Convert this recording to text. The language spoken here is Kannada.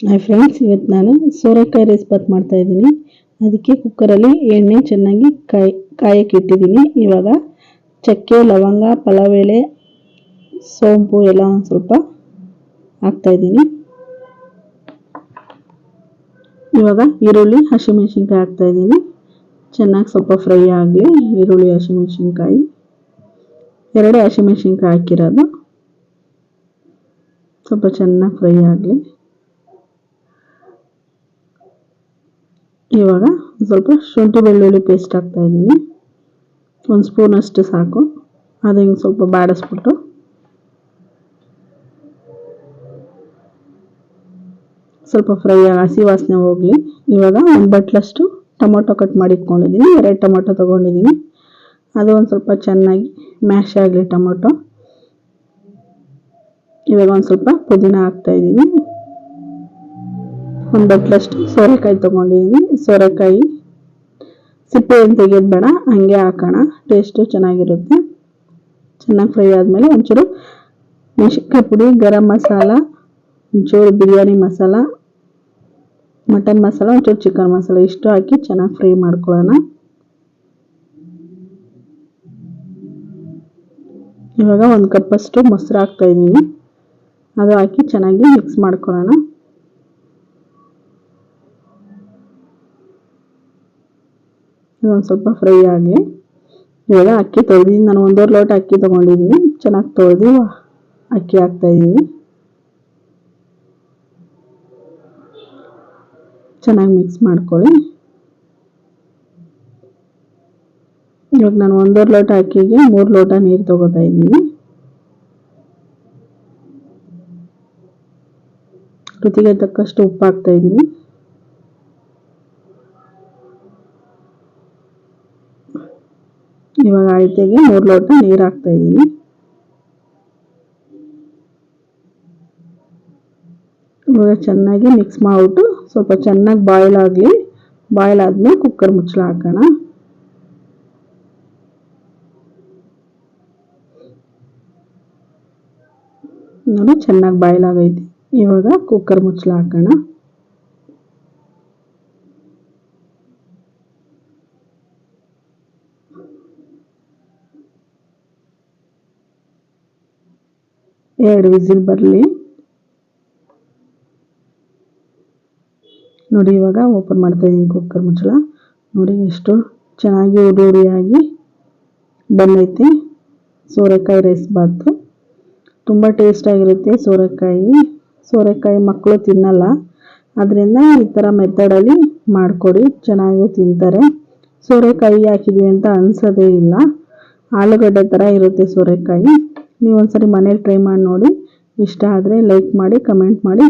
ಹಾಯ್ ಫ್ರೆಂಡ್ಸ್ ಇವತ್ತು ನಾನು ಸೋರೆಕಾಯಿ ರೈಸ್ ಬಾತ್ ಮಾಡ್ತಾ ಇದ್ದೀನಿ. ಅದಕ್ಕೆ ಕುಕ್ಕರಲ್ಲಿ ಎಣ್ಣೆ ಚೆನ್ನಾಗಿ ಕಾಯಿ, ಕಾಯಕ್ಕೆ ಇಟ್ಟಿದ್ದೀನಿ. ಇವಾಗ ಚಕ್ಕೆ, ಲವಂಗ, ಪಲಾವ್ ಎಲೆ, ಸೋಂಪು ಎಲ್ಲ ಒಂದು ಸ್ವಲ್ಪ ಹಾಕ್ತಾ ಇದ್ದೀನಿ. ಇವಾಗ ಈರುಳ್ಳಿ, ಹಸಿಮೆಣ್ಸಿನ್ಕಾಯಿ ಹಾಕ್ತಾ ಇದ್ದೀನಿ. ಚೆನ್ನಾಗಿ ಸ್ವಲ್ಪ ಫ್ರೈ ಆಗಲಿ, ಈರುಳ್ಳಿ, ಹಸಿಮೆಣ್ಸಿನ್ಕಾಯಿ. ಎರಡೇ ಹಸಿಮೆಣ್ಸಿನ್ಕಾಯಿ ಹಾಕಿರೋದು. ಸ್ವಲ್ಪ ಚೆನ್ನಾಗಿ ಫ್ರೈ ಆಗಲಿ. ಇವಾಗ ಸ್ವಲ್ಪ ಶುಂಠಿ ಬೆಳ್ಳುಳ್ಳಿ ಪೇಸ್ಟ್ ಹಾಕ್ತಾ ಇದ್ದೀನಿ. ಒಂದು ಸ್ಪೂನಷ್ಟು ಸಾಕು. ಅದು ಹಿಂಗೆ ಸ್ವಲ್ಪ ಬಾಡಿಸ್ಬಿಟ್ಟು. ಸ್ವಲ್ಪ ಫ್ರೈ ಹಸಿ ವಾಸನೆ ಹೋಗಲಿ. ಇವಾಗ ಒಂದು ಬಟ್ಲಷ್ಟು ಟೊಮೊಟೊ ಕಟ್ ಮಾಡಿ ಇಟ್ಕೊಂಡಿದ್ದೀನಿ. ಎರಡು ಟೊಮೊಟೊ ತೊಗೊಂಡಿದ್ದೀನಿ. ಅದು ಒಂದು ಸ್ವಲ್ಪ ಚೆನ್ನಾಗಿ ಮ್ಯಾಶ್ ಆಗಲಿ ಟೊಮೊಟೊ. ಇವಾಗ ಒಂದು ಸ್ವಲ್ಪ ಪುದೀನ ಹಾಕ್ತಾಯಿದ್ದೀನಿ ಒಂದು ಬಟ್ಲಷ್ಟು ಸೋರೆಕಾಯಿ ತೊಗೊಂಡಿದ್ದೀನಿ ಸೋರೆಕಾಯಿ ಸಿಪ್ಪೆ ಏನು ತೆಗೆಯೋದು ಬೇಡ ಹಂಗೆ ಹಾಕೋಣ. ಟೇಸ್ಟು ಚೆನ್ನಾಗಿರುತ್ತೆ. ಚೆನ್ನಾಗಿ ಫ್ರೈ ಆದಮೇಲೆ ಒಂಚೂರು ಮೆಣಸಿನ್ಕಾಯಿ ಪುಡಿ, ಗರಂ ಮಸಾಲ, ಒಂಚೂರು ಬಿರಿಯಾನಿ ಮಸಾಲ, ಮಟನ್ ಮಸಾಲ, ಒಂಚೂರು ಚಿಕನ್ ಮಸಾಲ ಇಷ್ಟು ಹಾಕಿ ಚೆನ್ನಾಗಿ ಫ್ರೈ ಮಾಡ್ಕೊಳ್ಳೋಣ. ಇವಾಗ ಒಂದು ಕಪ್ಪಷ್ಟು ಮೊಸರು ಹಾಕ್ತಾಯಿದ್ದೀನಿ ಅದು ಹಾಕಿ ಚೆನ್ನಾಗಿ ಮಿಕ್ಸ್ ಮಾಡ್ಕೊಳ್ಳೋಣ. ಒಂದು ಸ್ವಲ್ಪ ಫ್ರೈ ಆಗಿ, ಇವಾಗ ಅಕ್ಕಿ ತೊಳೆದಿದ್ದೀನಿ. ನಾನು ಒಂದೂವರೆ ಲೋಟ ಅಕ್ಕಿ ತೊಗೊಂಡಿದ್ದೀನಿ. ಚೆನ್ನಾಗಿ ತೊಳೆದು ಅಕ್ಕಿ ಹಾಕ್ತಾಯಿದ್ದೀನಿ ಚೆನ್ನಾಗಿ ಮಿಕ್ಸ್ ಮಾಡ್ಕೊಳ್ಳಿ. ಇವಾಗ ನಾನು ಒಂದೂವರೆ ಲೋಟ ಅಕ್ಕಿಗೆ ಮೂರು ಲೋಟ ನೀರು ತೊಗೋತಾ ಇದ್ದೀನಿ ರುಚಿಗೆ ತಕ್ಕಷ್ಟು ಉಪ್ಪು ಹಾಕ್ತಾ ಇವಾಗ ಅಳತೆಗೆ ಮೂರು ಲೋಟ ನೀರು ಹಾಕ್ತಾ ಇದ್ದೀನಿ. ಇವಾಗ ಚೆನ್ನಾಗಿ ಮಿಕ್ಸ್ ಮಾಡಿಬಿಟ್ಟು ಸ್ವಲ್ಪ ಚೆನ್ನಾಗಿ ಬಾಯ್ಲ್ ಆಗಲಿ. ಬಾಯ್ಲ್ ಆದಮೇಲೆ ಕುಕ್ಕರ್ ಮುಚ್ಚಳ ಹಾಕೋಣ. ನೋಡಿ ಚೆನ್ನಾಗಿ ಬಾಯ್ಲ್ ಆಗೈತಿ. ಇವಾಗ ಕುಕ್ಕರ್ ಮುಚ್ಚಳ ಹಾಕೋಣ. ಎರಡು ವಿಸಿಲ್ ಬರಲಿ. ನೋಡಿ, ಇವಾಗ ಓಪನ್ ಮಾಡ್ತಾ ಇದ್ದೀನಿ ಕುಕ್ಕರ್ ಮುಚ್ಚಳ. ನೋಡಿ, ಎಷ್ಟು ಚೆನ್ನಾಗಿ ಉಡಿ ಉಡಿಯಾಗಿ ಬಂದೈತೆ. ಸೋರೆಕಾಯಿ ರೈಸ್ ಬಾತು. ತುಂಬ ಟೇಸ್ಟಾಗಿರುತ್ತೆ ಸೋರೆಕಾಯಿ. ಸೋರೆಕಾಯಿ ಮಕ್ಕಳು ತಿನ್ನಲ್ಲ. ಅದರಿಂದ ಈ ಥರ ಮೆಥಡಲ್ಲಿ ಮಾಡಿಕೊಡಿ. ಚೆನ್ನಾಗಿ ತಿಂತಾರೆ. ಸೋರೆಕಾಯಿ ಹಾಕಿದ್ವಿ ಅಂತ ಅನಿಸೋದೇ ಇಲ್ಲ. ಆಲೂಗಡ್ಡೆ ಥರ ಇರುತ್ತೆ ಸೋರೆಕಾಯಿ. ನೀವು ಒಂದ್ಸರಿ ಮನೇಲಿ ಟ್ರೈ ಮಾಡಿ ನೋಡಿ. ಇಷ್ಟ ಆದರೆ ಲೈಕ್ ಮಾಡಿ ಕಮೆಂಟ್ ಮಾಡಿ.